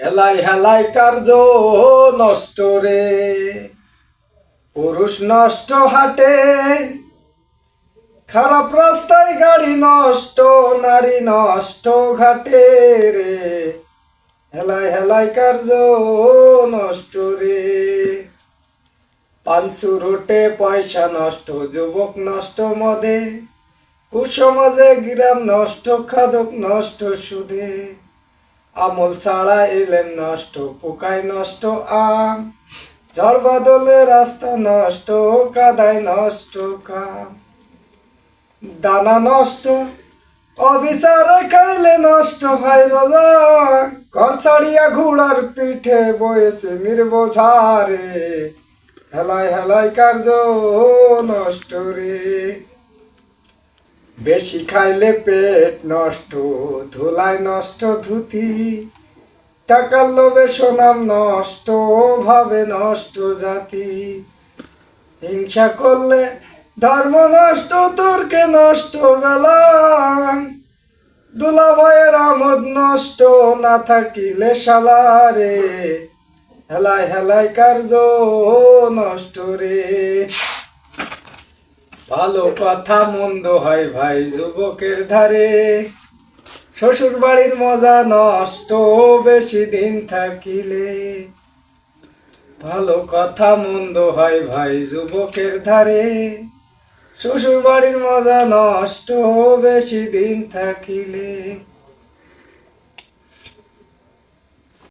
হেলাই হেলাই কার্য নষ্ট রে। পুরুষ নষ্ট হাটে, খারাপ রাস্তায় গাড়ি নষ্ট, নারী নষ্ট ঘাটে রে। হেলাই হেলাই কার্য নষ্ট রে। পাঞ্চু রোটে পয়সা নষ্ট, যুবক নষ্ট মদে। কুসমাজে গ্রাম নষ্ট, খাদক নষ্ট সুদে। আমল ছাড়া এলেন নষ্ট পোকায় নষ্ট, আম। ঝড় বাদলে রাস্তা নষ্ট, কাদায় নষ্ট, কাম। দানা নষ্ট, অবিচারে খাইলে নষ্ট হয় রোজা ঘর ছাড়িয়া ঘোড়ার পিঠে বয়েছে মির বোঝারে হেলাই হেলাই কার্য নষ্ট রে। বেশি খাইলে পেট নষ্ট ধুলায় নষ্ট ধুতি। টাকার লোভে সোনাম নষ্ট ভাবে নষ্ট জাতি। হিংসা করলে ধর্ম নষ্ট, তোরকে নষ্ট বেলা দুলা ভয়ের আমোদ নষ্ট, না থাকিলে সালারে হেলাই হেলাই কার্য নষ্ট। ভালো কথা মন্দ হয় ভাই যুবকের ধারে। শ্বশুর বাড়ির মজা নষ্ট বেশি দিন থাকিলে। ভালো কথা মন্দ হয় ভাই যুবকের ধারে। শ্বশুর বাড়ির মজা নষ্ট বেশি দিন থাকিলে।